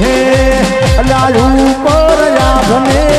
હે લાલુ પર લાભને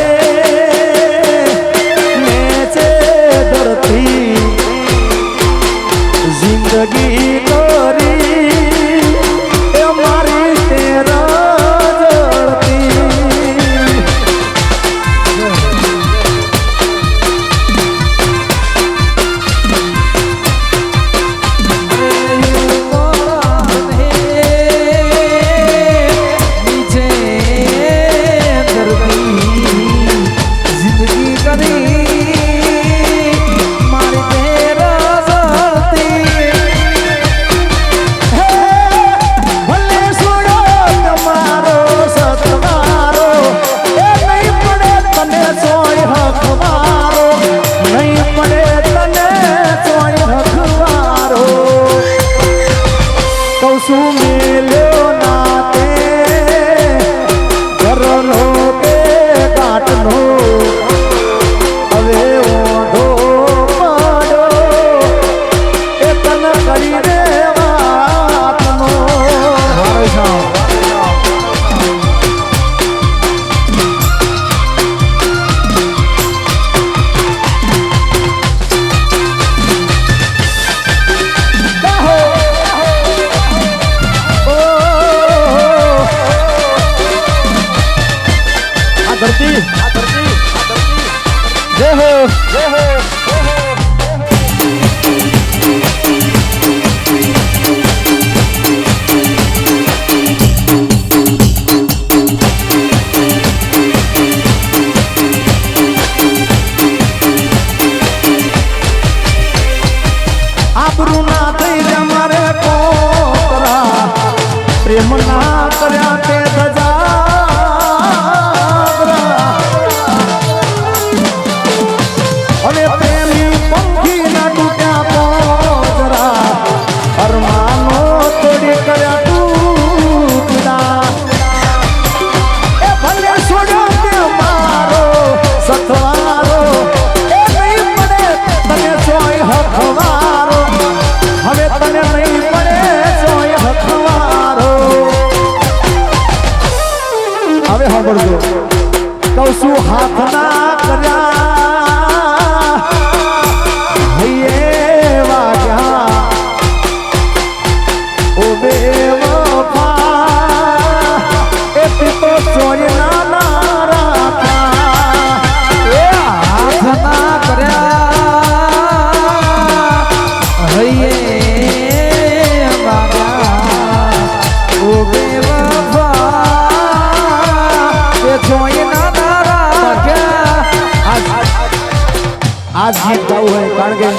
કારણ કે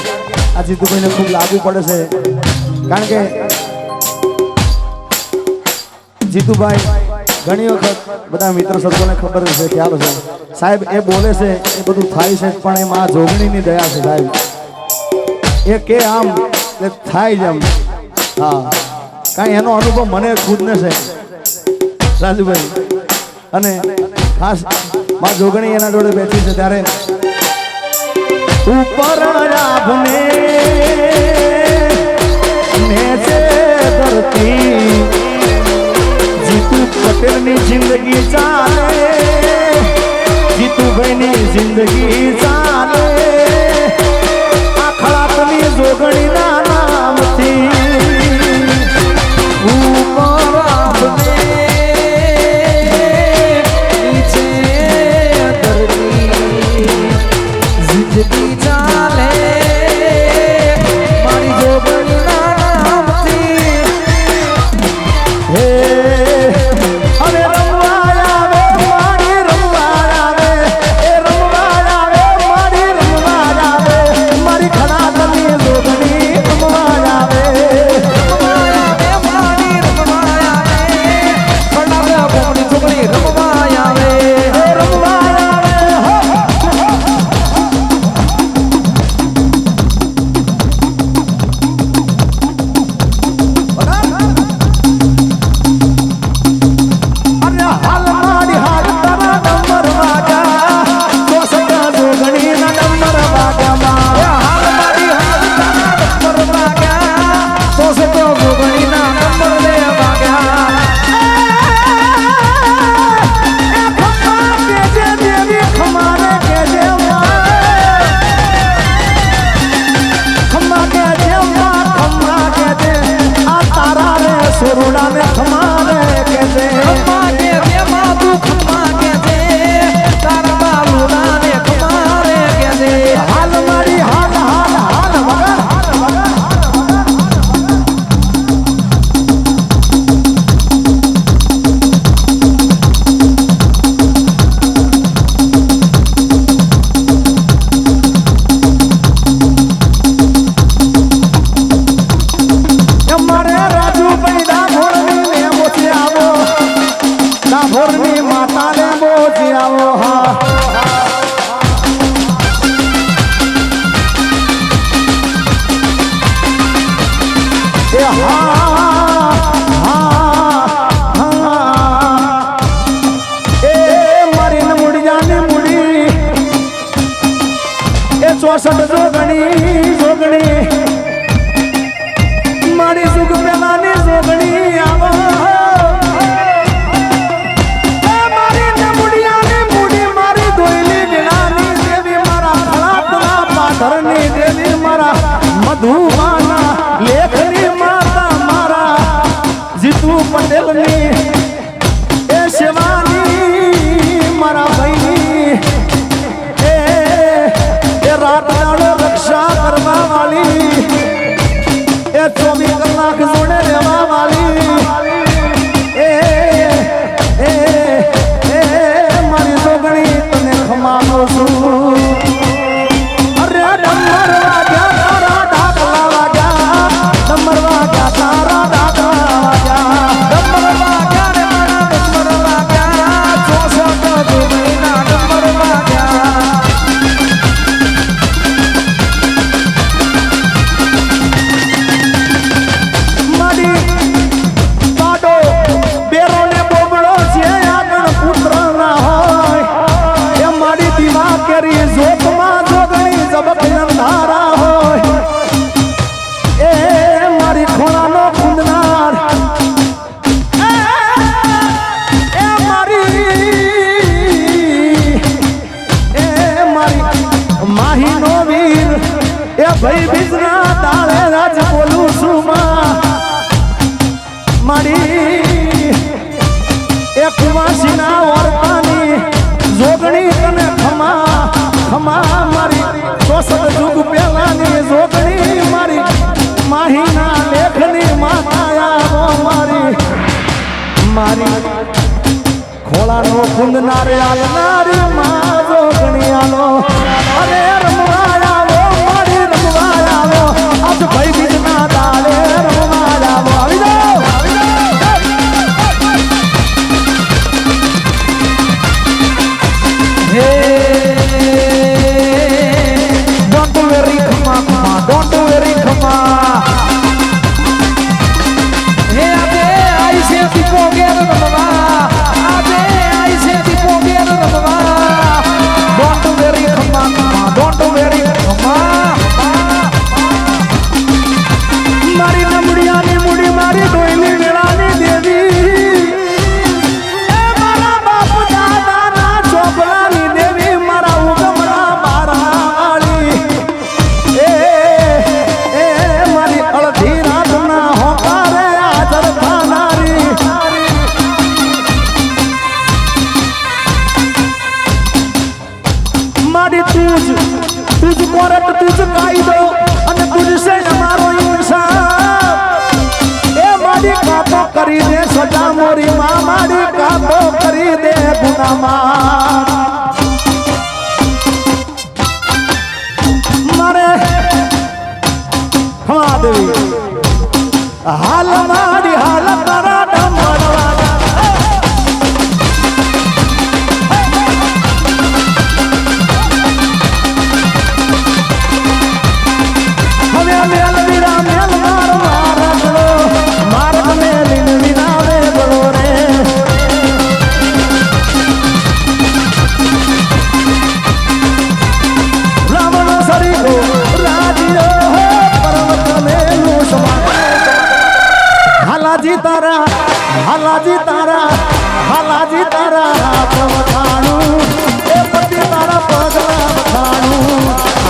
આ સિદ્ધુભાઈને ખૂબ લાગુ પડે છે. કારણ કે જીતુભાઈ ઘણી વખત બધા મિત્ર સર્વોને ખબર છે, ખ્યાલ છે. સાહેબ, એ બોલે છે, એ બધું થાય છે, પણ એમાં આ જોગણીની દયા છે, સાહેબ. એ કે આમ એ થાય જ એમ હા. કાંઈ એનો અનુભવ મને ખુદને છે, રાજુભાઈ. અને ખાસ, મા જોગણી એના જોડે બેઠી છે, ત્યારે ઉપર રાભને જીતુ પટેલની જિંદગી ચાલે જીતુભાઈની જિંદગી ચાલે. આ ખળાતની જોગણી ના ભાઈ બીજના તાળે રાજ બોલું છું માં. મારી એ કુવાસીના ઓરપાની જોગણી તને ખમા ખમા મારી. ચોસઠ જુગ પહેલાની જોગણી મારી. માહીના લેખની માતાયા મારી. મારી ખોળાનો કુંદનારે આલનારી મા જોગણી આલો. અરે રમવાયા 这白衣 મારે. ખમા દેવી. હાલમાં तारा, हलाजी तारा हलाजी तारा बखाणू ए पति तारा पगला बखाणू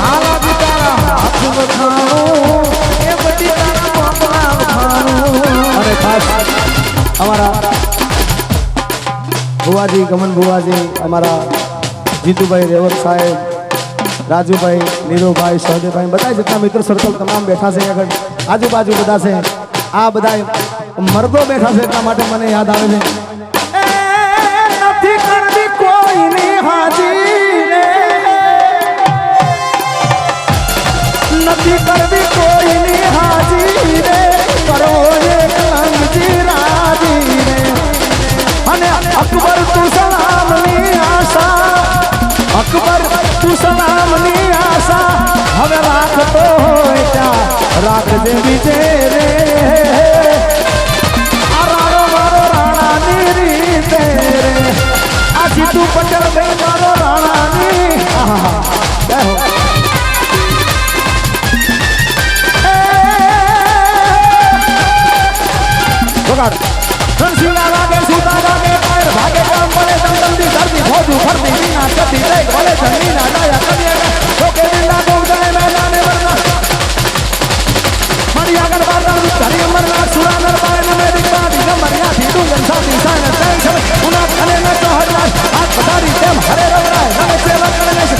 हलाजी तारा, हाथ बखाणू ए पति तारा पगला बखाणू अरे खास, हमारा बुआ जी गमन बुआ जी हमारा जीतू भाई रेवत साहेब राजू भाई नीरू भाई सहदेव भाई बताए जितना मित्र सर्कल तमाम बैठा से, अगर आजू बाजू बता से, आ બધા મરદો બેઠા છે એટલા માટે મને યાદ આવે છે. નથી કરતી કોઈની હાજી રે નથી કરતી કોઈની હાજી રે કરો Titei, Vale, Sanina, Naya, Camiana, Toque de la Gouda, Emena, Neverna. Maria Garbarra, Tarim Marla, Surana, Baena, Medica, Dina, Maria, Titu, Yansa, Tisana, Tension, Una, Kanena, Toharla, Akbatari, Tem, Hare, Ravra, Namaste, Lakanes,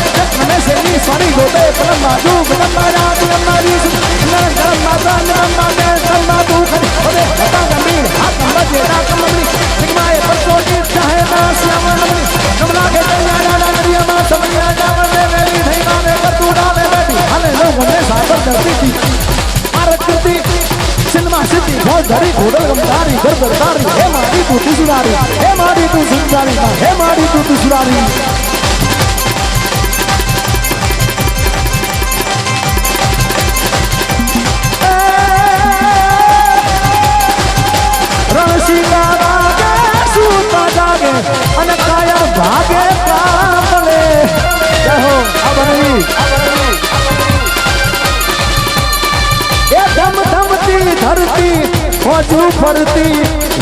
Namaste, Nis, Mari, Gobe, Kalamba, Du, Kalamba, Ya, Kalamba, Yus, Nan, Kalamba, Tan, Kalamba, Dan, Kalamba, Du, Khadi, Ode, Kata, Gambir, Akamba, Jeta, Kamamri, Sigma, Parso, Jit, Chahe, Das, Yaman, Namri, Namla, Gete, ના ના ના સમયા જાવર દે વેલી થઈ ગાને કતું ડાલે બેઠી હાલે લોકોને સાબર દર્દી આરતી cinema સિદ્ધિ ભોજ ધરી ઘોડલ ગમદારી ગરગર તારી હે મારી તું સુધારી હે મારી તું સુધારી હે મારી તું તું રણશીલા ये धम धमती धरती खोजू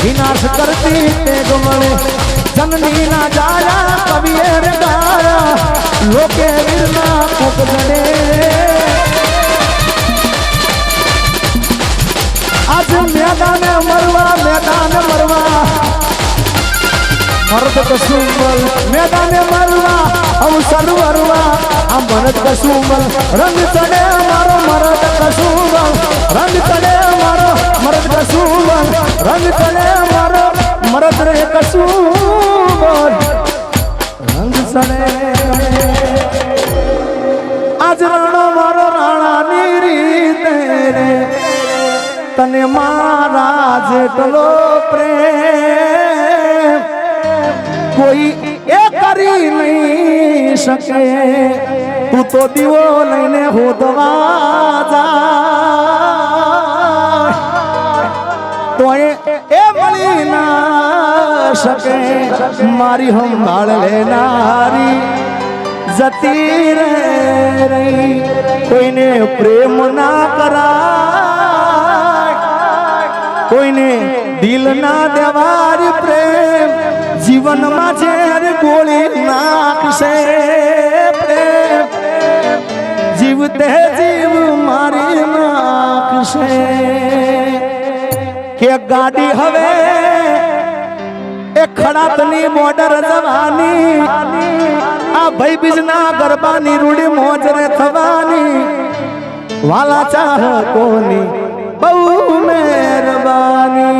विनाश करती ते जननी ना जाया कभी लोके आज मैदान मरवा मैदान मरवा। मर्द कसूमल, मैदान मरवा। અવસર વરવા આ મરદ કસુંબલ. રંગ ચડે મારો મરદ કસુંબલ. રંગ ચડે મારો મરદ કસુંબલ. રંગ ચડે મારો મરદ રે કસુંબલ. રંગ આજ રાણો મારો રાણાની રીતે તને મારા જેટલો પ્રેમ. કોઈ કરી નહીં શકે. તું તો દીવો લઈને હોદવા જા તો એ મળી ના શકે. મારી સંભાળ લેનારી જતી રે રહી. કોઈને પ્રેમ ના કરા કોઈને દિલ ના દેવારી પ્રેમ. જીવનમાં ઝેર ગોળી નાખશે જીવતે જીવ મારી નાખશે કે ગાડી હવે એ ખડાતની બોર્ડર જવાની. આ ભાઈ બીજના ગરબાની રૂડી મોજ રે થવાની. વાલા ચાહકોની બહુ મહેરબાની.